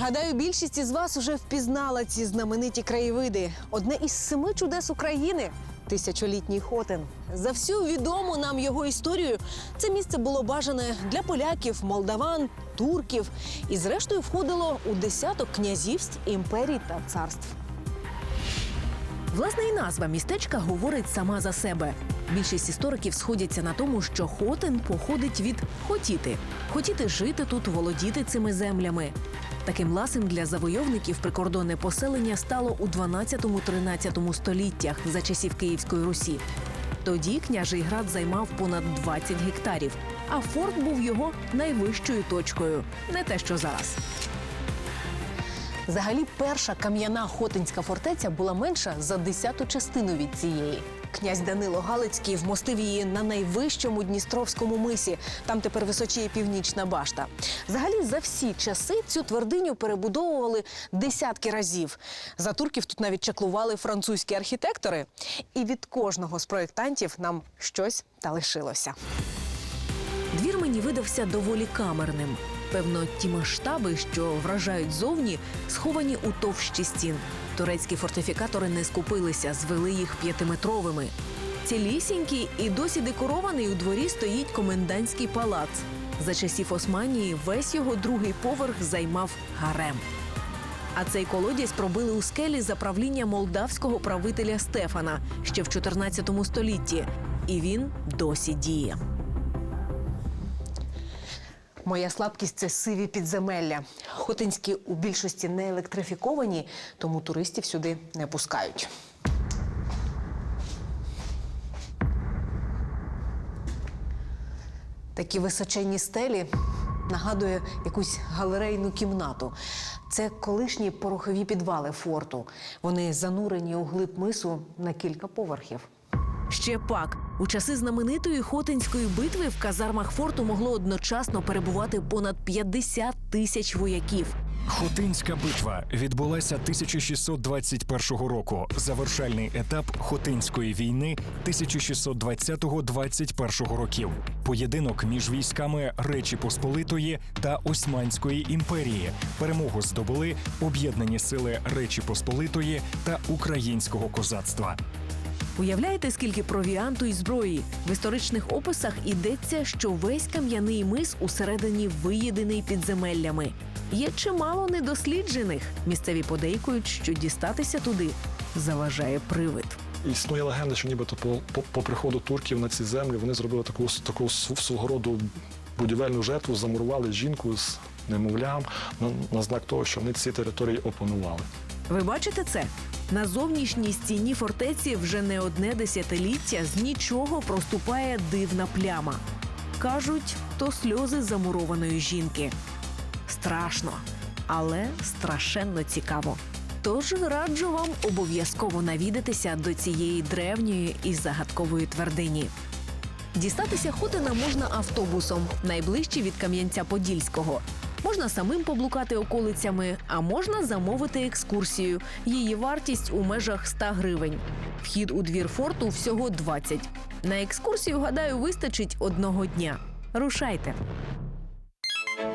Гадаю, більшість із вас уже впізнала ці знамениті краєвиди. Одне із семи чудес України тисячолітній Хотин. За всю відому нам його історію це місце було бажане для поляків, молдаван, турків і, зрештою, входило у десяток князівств, імперій та царств. Власне, і назва містечка говорить сама за себе. Більшість істориків сходяться на тому, що Хотин походить від хотіти, хотіти жити тут, володіти цими землями. Таким ласим для завойовників прикордонне поселення стало у 12-13 століттях за часів Київської Русі. Тоді княжий град займав понад 20 гектарів, а форт був його найвищою точкою, не те, що зараз. Взагалі, перша кам'яна Хотинська фортеця була менша за десяту частину від цієї. Князь Данило Галицький вмостив її на найвищому Дністровському мисі. Там тепер височіє північна башта. Взагалі, за всі часи цю твердиню перебудовували десятки разів. За турків тут навіть чаклували французькі архітектори. І від кожного з проєктантів нам щось та лишилося. Двір мені видався доволі камерним. Певно, ті масштаби, що вражають зовні, сховані у товщі стін. Турецькі фортифікатори не скупилися, звели їх п'ятиметровими. Цілісінький і досі декорований у дворі стоїть комендантський палац. За часів Османії весь його другий поверх займав гарем. А цей колодязь пробили у скелі за правління молдавського правителя Стефана ще в 14 столітті. І він досі діє. Моя слабкість це сиві підземелля. Хотинські у більшості не електрифіковані, тому туристів сюди не пускають. Такі височенні стелі нагадує якусь галерейну кімнату. Це колишні порохові підвали форту. Вони занурені у глиб мису на кілька поверхів. Ще пак у часи знаменитої Хотинської битви в казармах форту могло одночасно перебувати понад 50 тисяч вояків. Хотинська битва відбулася 1621 року. Завершальний етап Хотинської війни 1620-21 років. Поєдинок між військами Речі Посполитої та Османської імперії. Перемогу здобули об'єднані сили Речі Посполитої та українського козацтва. Уявляєте, скільки провіанту і зброї? В історичних описах ідеться, що весь кам'яний мис усередині виєдений підземеллями. Є чимало недосліджених. Місцеві подейкують, що дістатися туди заважає привид. Існує легенда, що нібито по, по, по приходу турків на ці землі вони зробили таку, таку свого роду будівельну жертву, замурували жінку з немовлям на, на знак того, що вони ці території опанували. Ви бачите це? На зовнішній стіні фортеці вже не одне десятиліття з нічого проступає дивна пляма. Кажуть, то сльози замурованої жінки. Страшно, але страшенно цікаво. Тож раджу вам обов'язково навідатися до цієї древньої і загадкової твердині. Дістатися Хотина можна автобусом, найближчий від Кам'янця-Подільського. Можна самим поблукати околицями, а можна замовити екскурсію. Її вартість у межах 100 гривень. Вхід у двір форту всього 20. На екскурсію, гадаю, вистачить одного дня. Рушайте.